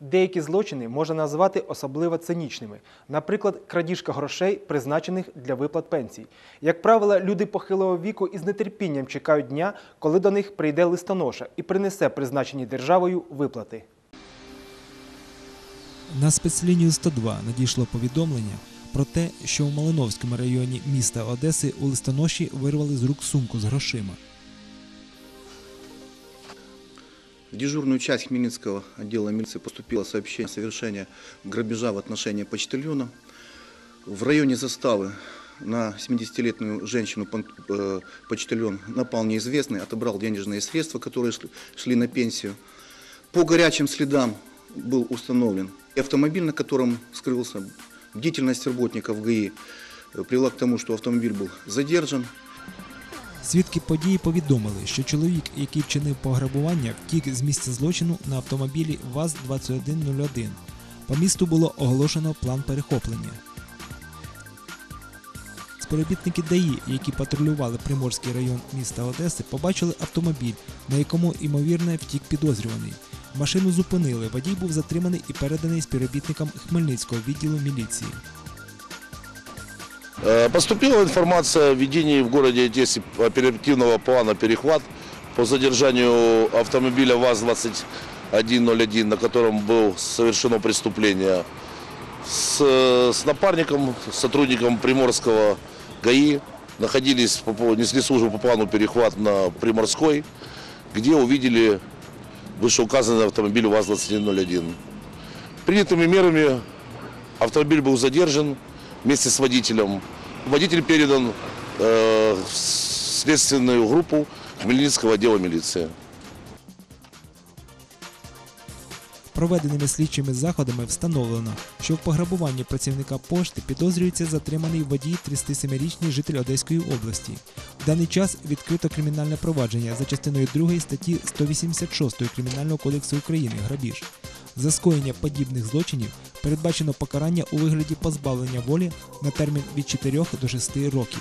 Деякі злочини можна назвати особливо цинічними, наприклад, крадіжка грошей, призначених для виплат пенсій. Як правило, люди похилого віку із нетерпінням чекають дня, коли до них прийде листоноша і принесе призначені державою виплати. На спецлінію 102 надійшло повідомлення про те, що у Малиновському районі міста Одеси у листоноші вирвали з рук сумку з грошима. Дежурную часть Хмельницкого отдела милиции поступило сообщение о совершении грабежа в отношении почтальона. В районе заставы на 70-летнюю женщину э, почтальон напал неизвестный, отобрал денежные средства, которые шли- шли на пенсию. По горячим следам был установлен автомобиль, на котором скрылся. Бдительность работников ГАИ э, привела к тому, что автомобиль был задержан. Свідки події повідомили, що чоловік, який вчинив пограбування, втік з місця злочину на автомобілі ВАЗ-2101. По місту було оголошено план перехоплення. Співробітники ДАІ, які патрулювали Приморський район міста Одеси, побачили автомобіль, на якому ймовірно втік підозрюваний. Машину зупинили, водій був затриманий і переданий співробітникам Хмельницького відділу міліції. Э, Поступила информация о введении в городе оперативного плана «Перехват» по задержанию автомобиля ВАЗ-2101, на котором было совершено преступление. С, с напарником, сотрудником Приморского ГАИ находились, несли службу по плану «Перехват» на Приморской, где увидели вышеуказанный автомобиль ВАЗ-2101. Принятыми мерами автомобиль был задержан вместе с водителем. Водитель передан э, в следственную группу Хмельницкого отдела милиции. Проведеними слідчими заходами встановлено, що в пограбуванні працівника пошти підозрюється затриманий водій 37-річний житель Одеської області. В даний час відкрито кримінальне провадження за частиною 2 статті 186 Кримінального кодексу України грабіж. За скоєння подібних злочинів передбачено покарання у вигляді позбавлення волі на термін від 4 до 6 років.